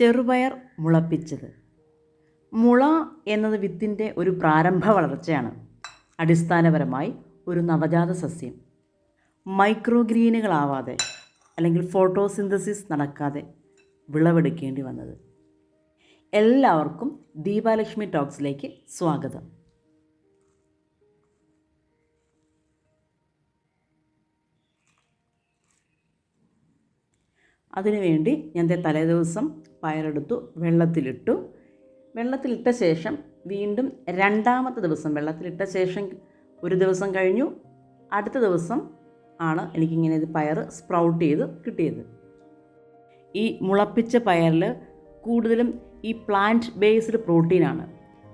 ചെറുപയർ മുളപ്പിച്ചത്. മുള എന്നത് വിത്തിന്റെ ഒരു പ്രാരംഭ വളർച്ചയാണ്. അടിസ്ഥാനപരമായി ഒരു നവജാത സസ്യം. മൈക്രോഗ്രീനുകളാവാതെ അല്ലെങ്കിൽ ഫോട്ടോസിന്തസിസ് നടക്കാതെ വിളവെടുക്കേണ്ടി വന്നത്. എല്ലാവർക്കും ദീപാലക്ഷ്മി ടോക്സിലേക്ക് സ്വാഗതം. അതിനുവേണ്ടി ഞാൻ തലേദിവസം പയറെടുത്തു വെള്ളത്തിലിട്ടു. വെള്ളത്തിലിട്ട ശേഷം വീണ്ടും രണ്ടാമത്തെ ദിവസം വെള്ളത്തിലിട്ട ശേഷം ഒരു ദിവസം കഴിഞ്ഞു. അടുത്ത ദിവസം ആണ് എനിക്കിങ്ങനെ ഇത് പയർ സ്പ്രൗട്ട് ചെയ്ത് കിട്ടിയത്. ഈ മുളപ്പിച്ച പയറിൽ കൂടുതലും ഈ പ്ലാന്റ് ബേസ്ഡ് പ്രോട്ടീനാണ്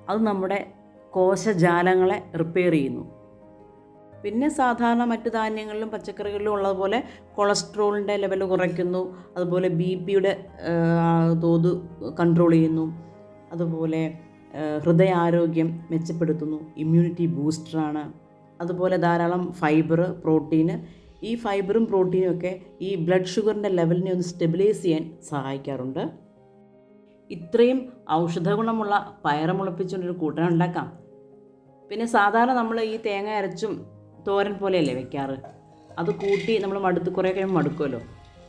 അത് നമ്മുടെ കോശജാലങ്ങളെ റിപ്പയർ ചെയ്യുന്നു. പിന്നെ സാധാരണ മറ്റു ധാന്യങ്ങളിലും പച്ചക്കറികളിലും ഉള്ളതുപോലെ കൊളസ്ട്രോളിന്റെ ലെവൽ കുറയ്ക്കുന്നു. അതുപോലെ ബി പിയുടെ തോത് കൺട്രോൾ ചെയ്യുന്നു. അതുപോലെ ഹൃദയാരോഗ്യം മെച്ചപ്പെടുത്തുന്നു. ഇമ്മ്യൂണിറ്റി ബൂസ്റ്ററാണ് അതുപോലെ ധാരാളം ഫൈബർ പ്രോട്ടീന് ഈ ഫൈബറും പ്രോട്ടീനും ഒക്കെ ഈ ബ്ലഡ് ഷുഗറിന്റെ ലെവലിനെ ഒന്ന് സ്റ്റെബിലൈസ് ചെയ്യാൻ സഹായിക്കാറുണ്ട്. ഇത്രയും ഔഷധഗുണമുള്ള പയറ് മുളപ്പിച്ചുകൊണ്ടൊരു കൂട്ടൻ ഉണ്ടാക്കാം. പിന്നെ സാധാരണ നമ്മൾ ഈ തേങ്ങ അരച്ചും തോരൻ പോലെയല്ലേ വെക്കാറ്? അത് കൂട്ടി നമ്മൾ മടുത്ത് കുറേ കഴിയുമ്പോൾ മടുക്കുമല്ലോ.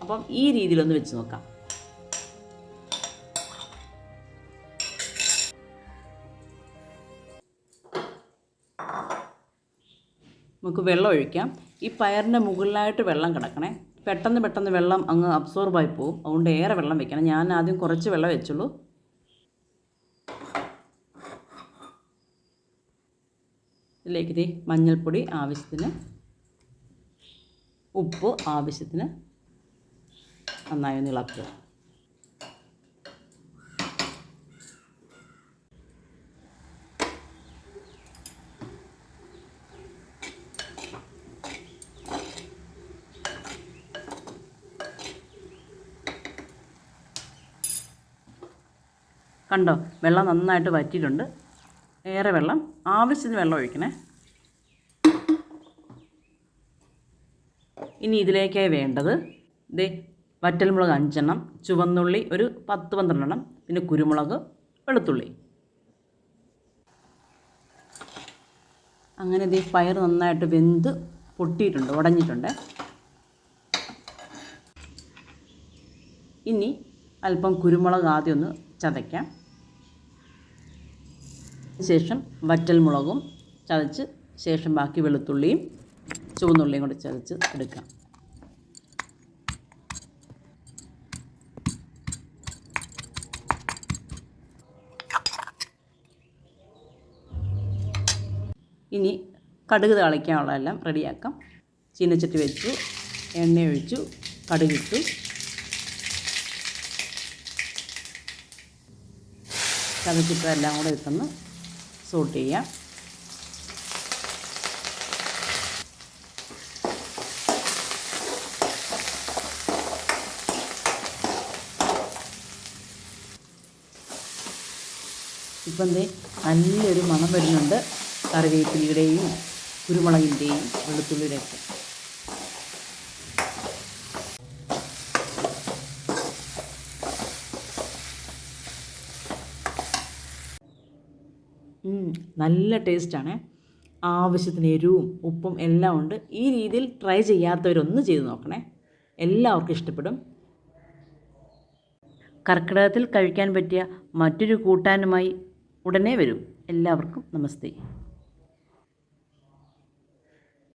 അപ്പം ഈ രീതിയിലൊന്ന് വെച്ച് നോക്കാം. നമുക്ക് വെള്ളം ഒഴിക്കാം. ഈ പയറിന്റെ മുകളിലായിട്ട് വെള്ളം കിടക്കണേ. പെട്ടെന്ന് പെട്ടെന്ന് വെള്ളം അങ്ങ് അബ്സോർബായി പോകും അതുകൊണ്ട് ഏറെ വെള്ളം വെക്കണം. ഞാൻ ആദ്യം കുറച്ച് വെള്ളം വെച്ചുള്ളൂ. ഇതിലേക്ക് ഇത് മഞ്ഞൾപ്പൊടി ആവശ്യത്തിന് ഉപ്പ് ആവശ്യത്തിന് നന്നായി ഒന്ന് ഇളക്കുക. കണ്ടോ വെള്ളം നന്നായിട്ട് വറ്റിയിട്ടുണ്ട്. ഏറെ വെള്ളം. ആവശ്യത്തിന് വെള്ളം ഒഴിക്കണേ. ഇനി ഇതിലേക്കായി വേണ്ടത് ഇത് വറ്റൽമുളക് അഞ്ചെണ്ണം ചുവന്നുള്ളി ഒരു പത്ത് പന്ത്രണ്ടെണ്ണം പിന്നെ കുരുമുളക് വെളുത്തുള്ളി. അങ്ങനെ ദേ പയർ നന്നായിട്ട് വെന്ത് പൊട്ടിയിട്ടുണ്ട് ഉടഞ്ഞിട്ടുണ്ട്. ഇനി അല്പം കുരുമുളക് ആദ്യം ഒന്ന് ചതയ്ക്കാം. ശേഷം വറ്റൽ മുളകും ചതച്ച് ശേഷം ബാക്കി വെളുത്തുള്ളിയും ചുവന്നുള്ളിയും കൂടി ചതച്ച് എടുക്കാം. ഇനി കടുക് താളിക്കാനുള്ളതെല്ലാം റെഡിയാക്കാം. ചീനച്ചട്ടി വെച്ചു എണ്ണ ഒഴിച്ചു കടുകിട്ടു ചതച്ചിട്ടെല്ലാം കൂടെ ഇട്ടൊന്ന് സോട്ട് ചെയ്യാം. ഇപ്പം ദേ നല്ലൊരു മണം വരുന്നുണ്ട് കറിവേപ്പിലയുടെയും കുരുമുളകിന്റെയും വെളുത്തുള്ളിയുടെയൊക്കെ. നല്ല ടേസ്റ്റാണ്. ആവശ്യത്തിന് എരിവും ഉപ്പും എല്ലാം ഉണ്ട്. ഈ രീതിയിൽ ട്രൈ ചെയ്യാത്തവരൊന്ന് ചെയ്ത് നോക്കണേ. എല്ലാവർക്കും ഇഷ്ടപ്പെടും. കർക്കിടകത്തിൽ കഴിക്കാൻ പറ്റിയ മറ്റൊരു കൂട്ടാനുമായി ഉടനെ വരും. എല്ലാവർക്കും നമസ്തേ.